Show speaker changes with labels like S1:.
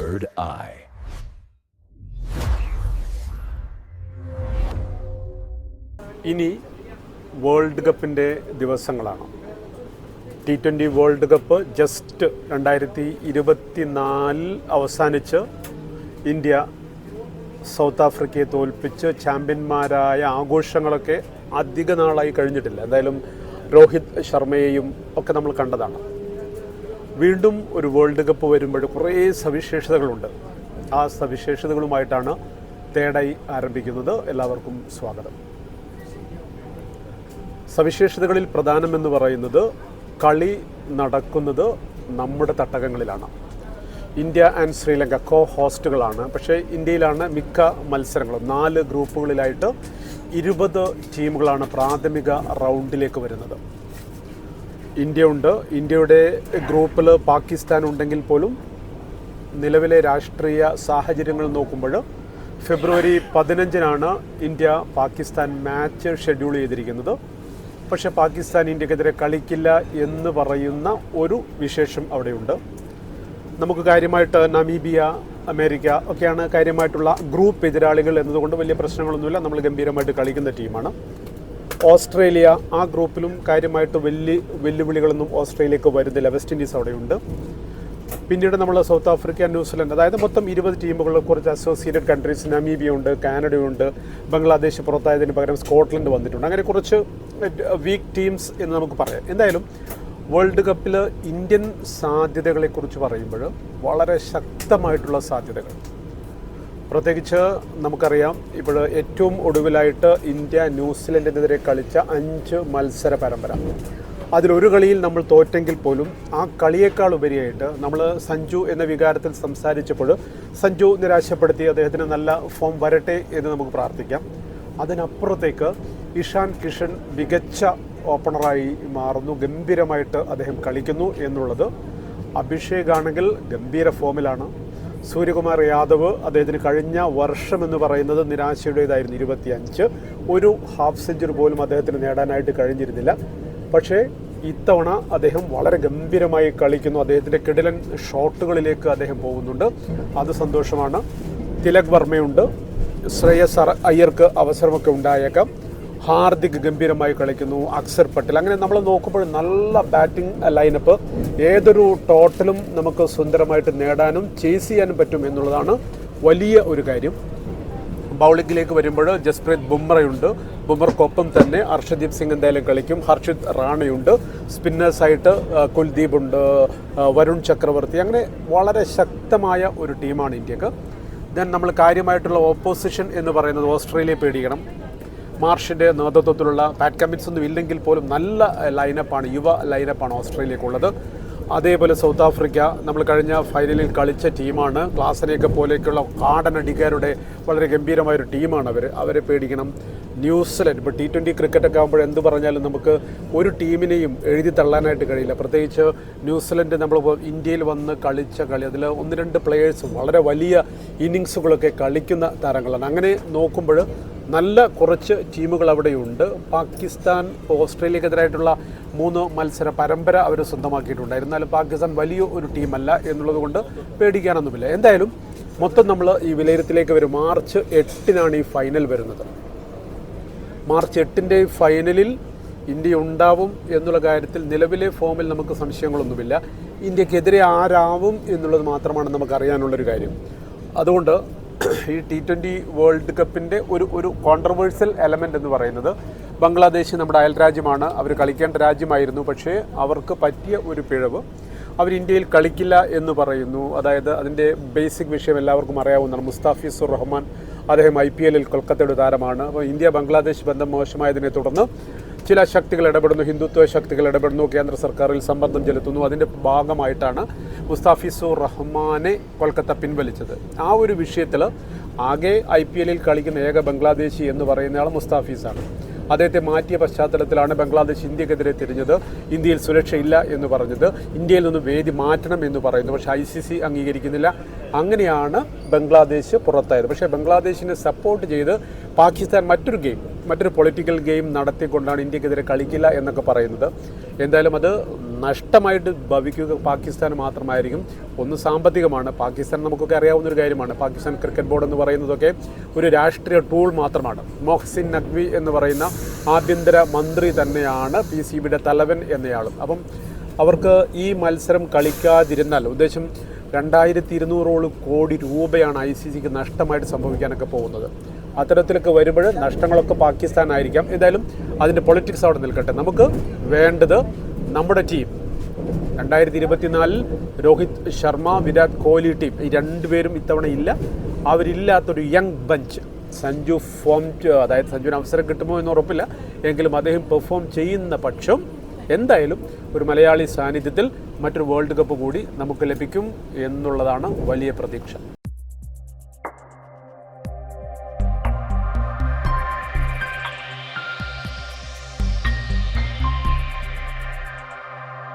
S1: Third Eye.
S2: ഇനി world കപ്പിന്റെ ദിവസങ്ങളാണ്. T twenty world cup just രണ്ടായിരത്തി ഇരുപത്തി നാലിൽ അവസാനിച്ച് ഇന്ത്യ സൗത്ത് ആഫ്രിക്കയെ തോൽപ്പിച്ച് ചാമ്പ്യന്മാരായ ആഘോഷങ്ങളൊക്കെ അധിക നാളായി കഴിഞ്ഞിട്ടില്ല. എന്തായാലും രോഹിത് ശർമ്മയെയും ഒക്കെ നമ്മൾ കണ്ടതാണ്. വീണ്ടും ഒരു വേൾഡ് കപ്പ് വരുമ്പോൾ കുറേ സവിശേഷതകളുണ്ട്. ആ സവിശേഷതകളുമായിട്ടാണ് തേടായി ആരംഭിക്കുന്നത്. എല്ലാവർക്കും സ്വാഗതം. സവിശേഷതകളിൽ പ്രധാനമെന്ന് പറയുന്നത് കളി നടക്കുന്നത് നമ്മുടെ തട്ടകങ്ങളിലാണ്. ഇന്ത്യ ആൻഡ് ശ്രീലങ്ക കോ ഹോസ്റ്റുകളാണ് പക്ഷേ ഇന്ത്യയിലാണ് മിക്ക മത്സരങ്ങളും. നാല് ഗ്രൂപ്പുകളിലായിട്ട് ഇരുപത് ടീമുകളാണ് പ്രാഥമിക റൗണ്ടിലേക്ക് വരുന്നത്. ഇന്ത്യ ഉണ്ട് ഇന്ത്യയുടെ ഗ്രൂപ്പിൽ പാകിസ്ഥാൻ ഉണ്ടെങ്കിൽ പോലും നിലവിലെ രാഷ്ട്രീയ സാഹചര്യങ്ങൾ നോക്കുമ്പോൾ ഫെബ്രുവരി പതിനഞ്ചിനാണ് ഇന്ത്യ പാകിസ്ഥാൻ മാച്ച് ഷെഡ്യൂൾ ചെയ്തിരിക്കുന്നത്. പക്ഷേ പാകിസ്ഥാൻ ഇന്ത്യക്കെതിരെ കളിക്കില്ല എന്ന് പറയുന്ന ഒരു വിശേഷം അവിടെയുണ്ട്. നമുക്ക് കാര്യമായിട്ട് നമീബിയ അമേരിക്ക ഒക്കെയാണ് കാര്യമായിട്ടുള്ള ഗ്രൂപ്പ് എതിരാളികൾ എന്നതുകൊണ്ട് വലിയ പ്രശ്നങ്ങളൊന്നുമില്ല. നമ്മൾ ഗംഭീരമായിട്ട് കളിക്കുന്ന ടീമാണ്. ഓസ്ട്രേലിയ ആ ഗ്രൂപ്പിലും കാര്യമായിട്ട് വലിയ വെല്ലുവിളികളൊന്നും ഓസ്ട്രേലിയക്ക് വരുന്നില്ല. വെസ്റ്റ് ഇൻഡീസ് അവിടെയുണ്ട്. പിന്നീട് നമ്മൾ സൗത്ത് ആഫ്രിക്ക ന്യൂസിലൻഡ് അതായത് മൊത്തം ഇരുപത് ടീമുകൾ കുറച്ച് അസോസിയേറ്റഡ് കൺട്രീസ് നമീബിയ ഉണ്ട് കാനഡയുണ്ട് ബംഗ്ലാദേശ് പുറത്തായതിന് പകരം സ്കോട്ട്ലൻഡ് വന്നിട്ടുണ്ട്. അങ്ങനെ കുറച്ച് വീക്ക് ടീംസ് എന്ന് നമുക്ക് പറയാം. എന്തായാലും വേൾഡ് കപ്പിൽ ഇന്ത്യൻ സാധ്യതകളെക്കുറിച്ച് പറയുമ്പോൾ വളരെ ശക്തമായിട്ടുള്ള സാധ്യതകൾ. പ്രത്യേകിച്ച് നമുക്കറിയാം ഇപ്പോൾ ഏറ്റവും ഒടുവിലായിട്ട് ഇന്ത്യ ന്യൂസിലൻഡിനെതിരെ കളിച്ച അഞ്ച് മത്സര പരമ്പര. അതിലൊരു കളിയിൽ നമ്മൾ തോറ്റെങ്കിൽ പോലും ആ കളിയേക്കാൾ ഉപരിയായിട്ട് നമ്മൾ സഞ്ജു എന്ന വികാരത്തിൽ സംസാരിച്ചപ്പോൾ സഞ്ജു നിരാശപ്പെടുത്തി അദ്ദേഹത്തിന് നല്ല ഫോം വരട്ടെ എന്ന് നമുക്ക് പ്രാർത്ഥിക്കാം. അതിനപ്പുറത്തേക്ക് ഇഷാൻ കിഷൻ മികച്ച ഓപ്പണറായി മാറുന്നു. ഗംഭീരമായിട്ട് അദ്ദേഹം കളിക്കുന്നു എന്നുള്ളത് അഭിഷേക് ആണെങ്കിൽ ഗംഭീര ഫോമിലാണ് സൂര്യകുമാർ യാദവ് അദ്ദേഹത്തിന് കഴിഞ്ഞ വർഷം എന്ന് പറയുന്നത് നിരാശയുടേതായിരുന്നു ഇരുപത്തിയഞ്ച്. ഒരു ഹാഫ് സെഞ്ചുറി പോലും അദ്ദേഹത്തിന് നേടാനായിട്ട് കഴിഞ്ഞിരുന്നില്ല. പക്ഷേ ഇത്തവണ അദ്ദേഹം വളരെ ഗംഭീരമായി കളിക്കുന്നു. അദ്ദേഹത്തിന്റെ കിടിലൻ ഷോട്ടുകളിലേക്ക് അദ്ദേഹം പോകുന്നുണ്ട്. അത് സന്തോഷമാണ്. തിലക് വർമ്മയുണ്ട്. ശ്രേയസ് അയ്യർക്ക് അവസരമൊക്കെ ഉണ്ടായേക്കാം. ഹാർദിക് ഗംഭീരമായി കളിക്കുന്നു അക്സർ പട്ടേൽ. അങ്ങനെ നമ്മൾ നോക്കുമ്പോൾ നല്ല ബാറ്റിംഗ് ലൈനപ്പ് ഏതൊരു ടോട്ടലും നമുക്ക് സുന്ദരമായിട്ട് നേടാനും ചേസ് ചെയ്യാനും പറ്റും എന്നുള്ളതാണ് വലിയ ഒരു കാര്യം. ബൗളിംഗിലേക്ക് വരുമ്പോൾ ജസ്പ്രീത് ബുംറയുണ്ട്. ബുംറക്കൊപ്പം തന്നെ അർഷദീപ് സിംഗ് എന്തായാലും കളിക്കും. ഹർഷിത് റാണയുണ്ട്. സ്പിന്നേഴ്സായിട്ട് കുൽദീപ് ഉണ്ട്. വരുൺ ചക്രവർത്തി. അങ്ങനെ വളരെ ശക്തമായ ഒരു ടീമാണ് ഇന്ത്യയ്ക്ക്. ദെൻ നമ്മൾ കാര്യമായിട്ടുള്ള ഓപ്പോസിഷൻ എന്ന് പറയുന്നത് ഓസ്ട്രേലിയ പേടിക്കണം. മാർഷിന്റെ നേതൃത്വത്തിലുള്ള പാറ്റ് കമ്മിൻസ് ഒന്നും ഇല്ലെങ്കിൽ പോലും നല്ല ലൈനപ്പാണ് യുവ ലൈനപ്പാണ് ഓസ്ട്രേലിയക്കുള്ളത്. അതേപോലെ സൗത്ത് ആഫ്രിക്ക നമ്മൾ കഴിഞ്ഞ ഫൈനലിൽ കളിച്ച ടീമാണ്. ക്ലാസനെയൊക്കെ പോലെയൊക്കെയുള്ള കാടനടിക്കാരുടെ വളരെ ഗംഭീരമായൊരു ടീമാണ് അവർ അവരെ പേടിക്കണം. ന്യൂസിലൻഡ് ഇപ്പോൾ ടി ട്വന്റി ക്രിക്കറ്റൊക്കെ ആകുമ്പോൾ എന്ത് പറഞ്ഞാലും നമുക്ക് ഒരു ടീമിനെയും എഴുതി തള്ളാനായിട്ട് കഴിയില്ല. പ്രത്യേകിച്ച് ന്യൂസിലൻഡ് നമ്മൾ ഇന്ത്യയിൽ വന്ന് കളിച്ച കളി അതിൽ ഒന്ന് രണ്ട് പ്ലെയേഴ്സ് വളരെ വലിയ ഇന്നിങ്സുകളൊക്കെ കളിക്കുന്ന താരങ്ങളാണ്. അങ്ങനെ നോക്കുമ്പോൾ നല്ല കുറച്ച് ടീമുകൾ അവിടെയുണ്ട്. പാകിസ്ഥാൻ ഓസ്ട്രേലിയക്കെതിരായിട്ടുള്ള മൂന്ന് മത്സര പരമ്പര അവർ സ്വന്തമാക്കിയിട്ടുണ്ട്. എന്നാലും പാകിസ്ഥാൻ വലിയ ഒരു ടീമല്ല എന്നുള്ളത് കൊണ്ട് പേടിക്കാനൊന്നുമില്ല. എന്തായാലും മൊത്തം നമ്മൾ ഈ വിലയിരുത്തിലേക്ക് വരും. മാർച്ച് എട്ടിനാണ് ഈ ഫൈനൽ വരുന്നത്. മാർച്ച് എട്ടിന്റെ ഫൈനലിൽ ഇന്ത്യ ഉണ്ടാവും എന്നുള്ള കാര്യത്തിൽ നിലവിലെ ഫോമിൽ നമുക്ക് സംശയങ്ങളൊന്നുമില്ല. ഇന്ത്യക്കെതിരെ ആരാവും എന്നുള്ളത് മാത്രമാണ് നമുക്ക് അറിയാനുള്ളൊരു കാര്യം. അതുകൊണ്ട് ഈ ടി ട്വന്റി വേൾഡ് കപ്പിന്റെ ഒരു ഒരു കോൺട്രവേഴ്സ്യൽ എലമെന്റ് എന്ന് പറയുന്നത് ബംഗ്ലാദേശ് നമ്മുടെ അയൽ രാജ്യമാണ് അവർ കളിക്കേണ്ട രാജ്യമായിരുന്നു. പക്ഷേ അവർക്ക് പറ്റിയ ഒരു പിഴവ് അവർ ഇന്ത്യയിൽ കളിക്കില്ല എന്ന് പറയുന്നു. അതായത് അതിന്റെ ബേസിക് വിഷയം എല്ലാവർക്കും അറിയാവുന്നതാണ്. മുസ്താഫിസുർ റഹ്മാൻ അദ്ദേഹം ഐ പി എല്ലിൽ കൊൽക്കത്തയുടെ താരമാണ്. അപ്പോൾ ഇന്ത്യ ബംഗ്ലാദേശ് ബന്ധം മോശമായതിനെ തുടർന്ന് ചില ശക്തികൾ ഇടപെടുന്നു ഹിന്ദുത്വ ശക്തികൾ ഇടപെടുന്നു കേന്ദ്ര സർക്കാരിൽ സമ്മർദ്ദം ചെലുത്തുന്നു. അതിന്റെ ഭാഗമായിട്ടാണ് മുസ്താഫിസുർ റഹ്മാനെ കൊൽക്കത്ത പിൻവലിച്ചത്. ആ ഒരു വിഷയത്തിൽ ആകെ ഐ പി എല്ലിൽ കളിക്കുന്ന ഏക ബംഗ്ലാദേശി എന്ന് പറയുന്നയാൾ മുസ്താഫീസാണ്. അദ്ദേഹത്തെ മാറ്റിയ പശ്ചാത്തലത്തിലാണ് ബംഗ്ലാദേശ് ഇന്ത്യക്കെതിരെ തിരിഞ്ഞത്. ഇന്ത്യയിൽ സുരക്ഷയില്ല എന്ന് പറഞ്ഞത്. ഇന്ത്യയിൽ നിന്ന് വേദി മാറ്റണം എന്ന് പറയുന്നു. പക്ഷേ ഐ സി സി അംഗീകരിക്കുന്നില്ല. അങ്ങനെയാണ് ബംഗ്ലാദേശ് പുറത്തായത്. പക്ഷേ ബംഗ്ലാദേശിനെ സപ്പോർട്ട് ചെയ്ത് പാകിസ്ഥാൻ മറ്റൊരു ഗെയിം മറ്റൊരു പൊളിറ്റിക്കൽ ഗെയിം നടത്തിക്കൊണ്ടാണ് ഇന്ത്യക്കെതിരെ കളിക്കില്ല എന്നൊക്കെ പറയുന്നത്. എന്തായാലും അത് നഷ്ടമായിട്ട് ഭവിക്കുക പാകിസ്ഥാൻ മാത്രമായിരിക്കും. ഒന്ന് സാമ്പത്തികമാണ്. പാകിസ്ഥാൻ നമുക്കൊക്കെ അറിയാവുന്ന ഒരു കാര്യമാണ്. പാകിസ്ഥാൻ ക്രിക്കറ്റ് ബോർഡ് എന്ന് പറയുന്നതൊക്കെ ഒരു രാഷ്ട്രീയ ടൂൾ മാത്രമാണ്. മൊഹ്സിൻ നഖ്വി എന്ന് പറയുന്ന ആഭ്യന്തര മന്ത്രി തന്നെയാണ് പി സി ബിയുടെ തലവൻ എന്നയാളും. അപ്പം അവർക്ക് ഈ മത്സരം കളിക്കാതിരുന്നാൽ ഉദ്ദേശം രണ്ടായിരത്തി ഇരുന്നൂറോളം കോടി രൂപയാണ് ഐ സി സിക്ക് നഷ്ടമായിട്ട് സംഭവിക്കാനൊക്കെ പോകുന്നത്. അത്തരത്തിലൊക്കെ വരുമ്പോൾ നഷ്ടങ്ങളൊക്കെ പാകിസ്ഥാനായിരിക്കാം. എന്തായാലും അതിന്റെ പൊളിറ്റിക്സ് അവിടെ നിൽക്കട്ടെ. നമുക്ക് വേണ്ടത് നമ്മുടെ ടീം രണ്ടായിരത്തി ഇരുപത്തിനാലിൽ രോഹിത് ശർമ്മ വിരാട് കോഹ്ലി ടീം ഈ രണ്ടുപേരും ഇത്തവണ ഇല്ല. അവരില്ലാത്തൊരു യങ് ബഞ്ച് സഞ്ജു ഫോം അതായത് സഞ്ജുവിന് അവസരം കിട്ടുമോ എന്ന് ഉറപ്പില്ല. എങ്കിലും അദ്ദേഹം പെർഫോം ചെയ്യുന്ന പക്ഷം എന്തായാലും ഒരു മലയാളി സാന്നിധ്യത്തിൽ മറ്റൊരു വേൾഡ് കപ്പ് കൂടി നമുക്ക് ലഭിക്കും എന്നുള്ളതാണ് വലിയ പ്രതീക്ഷ.